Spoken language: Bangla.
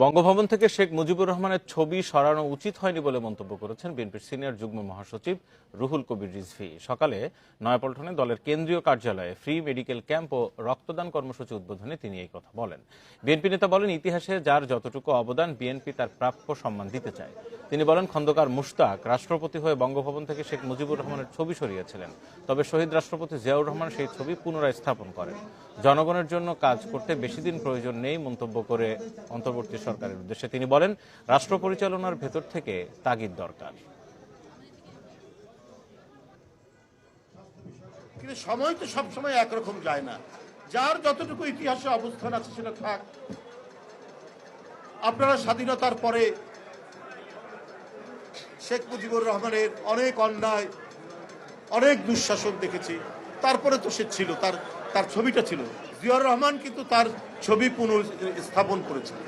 বঙ্গভবন থেকে শেখ মুজিবুর রহমানের ছবি সরানো উচিত হয়নি বলে মন্তব্য করেছেন বিএনপির সিনিয়র যুগ্ম মহাসচিব রুহুল কবির রিজভি। সকালে নয়াপল্টনে দলের কেন্দ্রীয় কার্যালয়ে ফ্রি মেডিকেল ক্যাম্প ও রক্তদান কর্মসূচি উদ্বোধনে তিনি এই কথা বলেন। বিএনপি নেতা বলেন, ইতিহাসে যার যতটুকু অবদান, বিএনপি তার প্রাপ্য সম্মান দিতে চায়। তিনি বলেন, খন্দকার মুশতাক রাষ্ট্রপতি হয়ে বঙ্গভবন থেকে শেখ মুজিবুর রহমানের ছবি সরিয়েছিলেন। তবে শহীদ রাষ্ট্রপতি জিয়াউর রহমান সেই ছবি পুনরায় স্থাপন করেন। জনগণের জন্য কাজ করতে বেশি দিন প্রয়োজন নেই মন্তব্য করে অন্তর্বর্তী সরকারের উদ্দেশ্যে। তিনি বলেন, রাষ্ট্র পরিচালনার ভেতর থেকে তাগিদ দরকার। কিন্তু সময় তো সবসময় একরকম যায় না। যার যতটুকু ইতিহাসে অবস্থান আছে সেটা থাক। আপনারা স্বাধীনতার পরে শেখ মুজিবুর রহমানের অনেক অন্যায়, অনেক দুঃশাসন দেখেছি। তারপরে তো সে ছিল, তার তার ছবিটা ছিল। জিয়াউর রহমান কিন্তু তার ছবি পুনঃ স্থাপন করেছিলেন।